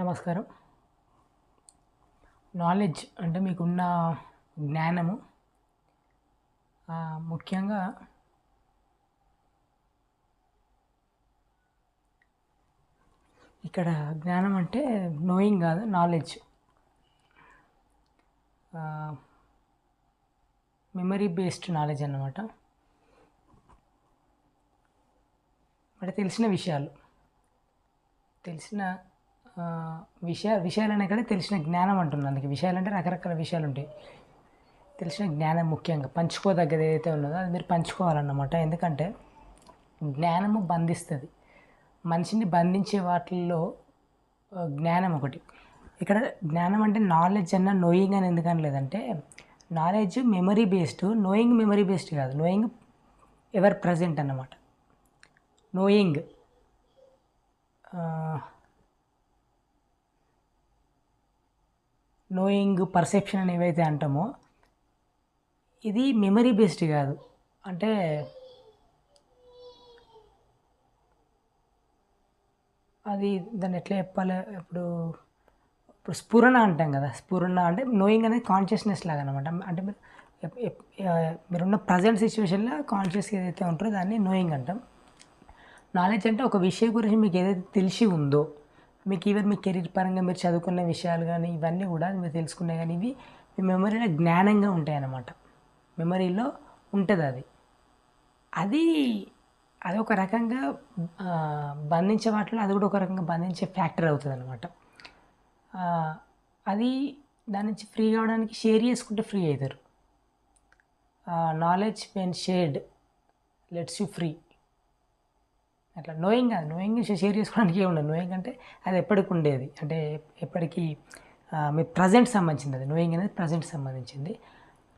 నమస్కారం. నాలెడ్జ్ అంటే మీకున్న జ్ఞానము ముఖ్యంగా ఇక్కడ జ్ఞానం అంటే నోయింగ్ కాదు నాలెడ్జ్ మెమరీ బేస్డ్ నాలెడ్జ్ అన్నమాట. అంటే తెలిసిన విషయాలు తెలిసిన విషయ విషయాలు అనే కానీ తెలిసిన జ్ఞానం అంటున్నాను అందుకే విషయాలు అంటే రకరకాల విషయాలు ఉంటాయి తెలిసిన జ్ఞానం ముఖ్యంగా పంచుకోదగ్గది ఏదైతే ఉన్నదో అది మీరు పంచుకోవాలన్నమాట. ఎందుకంటే జ్ఞానము బంధిస్తుంది. మనిషిని బంధించే వాటిల్లో జ్ఞానం ఒకటి. ఇక్కడ జ్ఞానం అంటే నాలెడ్జ్ అన్న నోయింగ్ అని ఎందుకని లేదంటే knowledge memory based knowing memory based కాదు. నోయింగ్ ఎవర్ ప్రజెంట్ అన్నమాట. నోయింగ్. నోయింగ్ పర్సెప్షన్ అని ఏవైతే అంటామో ఇది మెమరీ బేస్డ్ కాదు. అంటే అది దాన్ని ఎట్లా చెప్పాలి? ఇప్పుడు ఇప్పుడు స్ఫురణ అంటాం కదా. స్ఫురణ అంటే నోయింగ్ అనేది కాన్షియస్నెస్ లాగా అనమాట అంటే మీరు మీరున్న ప్రజెంట్ సిచ్యువేషన్లో కాన్షియస్ ఏదైతే ఉంటుందో దాన్ని నోయింగ్ అంటాం. నాలెడ్జ్ అంటే ఒక విషయం గురించి మీకు ఏదైతే తెలిసి ఉందో మీకు ఈవెన్ మీ కెరీర్ పరంగా మీరు చదువుకున్న విషయాలు కానీ ఇవన్నీ కూడా మీరు తెలుసుకునే కానీ ఇవి మీ మెమరీలో జ్ఞానంగా ఉంటాయి అన్నమాట మెమరీలో ఉంటుంది అది. అది అది ఒక రకంగా బంధించే వాటిలో అది కూడా ఒక రకంగా బంధించే ఫ్యాక్టర్ అవుతుంది అనమాట అది దాని నుంచి ఫ్రీ కావడానికి షేర్ చేసుకుంటే ఫ్రీ అవుతారు knowledge pen shared lets you free అట్లా నోయింగ్ కాదు నోయింగ్ షేర్ చేసుకోవడానికి ఏముండదు నోయింగ్ అంటే అది ఎప్పటికి ఉండేది. అంటే ఎప్పటికీ మీ ప్రజెంట్ సంబంధించింది అది నోయింగ్ అనేది ప్రజెంట్ సంబంధించింది.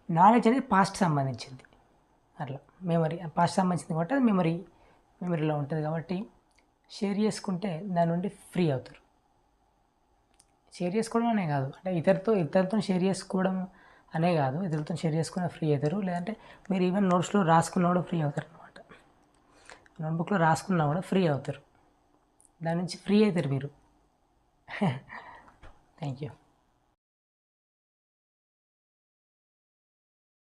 నాలెడ్జ్ అనేది పాస్ట్ సంబంధించింది. అట్లా. మెమరీ పాస్ట్ సంబంధించింది కాబట్టి అది మెమరీ మెమరీలో ఉంటుంది కాబట్టి షేర్ చేసుకుంటే దాని నుండి ఫ్రీ అవుతారు. షేర్ చేసుకోవడం అనే కాదు. అంటే ఇతరుతో ఇతరులతో షేర్ చేసుకోవడం అనే కాదు. ఇతరులతో షేర్ చేసుకున్న ఫ్రీ అవుతారు. లేదంటే మీరు ఈవెన్ నోట్స్లో రాసుకున్న కూడా ఫ్రీ అవుతారు. అనమాట నోట్బుక్లో రాసుకున్నా కూడా ఫ్రీ అవుతారు. దాని నుంచి ఫ్రీ అవుతారు మీరు. Thank you